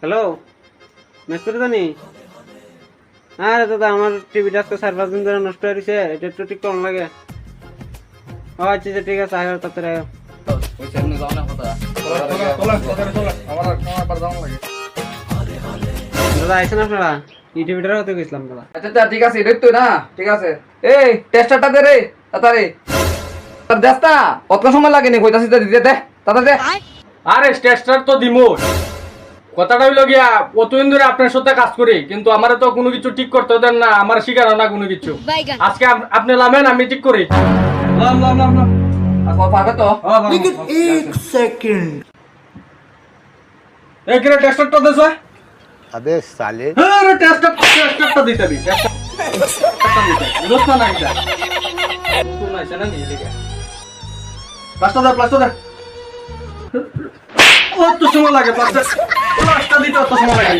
Hello মেস্তুরি জানি আরে দাদা, আমার টিভিটা আজকে চার পাঁচ দিন ধরে নষ্ট হয়ে গেছে এটা একটু ঠিক করুন লাগে। ও আচ্ছা আচ্ছা ঠিক আছে, আয় তাড়াতাড়ি আয়। দাদা আইসেন আপনারা? এই টিভিটার হতে গেছিলাম, দাদা। আচ্ছা আচ্ছা ঠিক আছে এটাই তো না, ঠিক আছে। এই টেস্টারটা দে রে, তাড়াতাড়ি। দেখ কত সময় লাগে নি কইতাছি দিতে, দে। দাদা দে। আরে স্টেস্টার তো দিমু কথাটা হইল গিয়া অতদিন ধরে আপনার সাথে কাজ করি কিন্তু আমার তো কোনো কিছু ঠিক করতে দেন না আমার শিকার না কোনো কিছু। আজকে আপনি লামেন আমি ঠিক করি। প্লাস্টার আচ্ছা, দে প্লাস্টার দে। কত সময় লাগে প্লাস্টার প্লাস্টার দিতে অত সময় লাগে।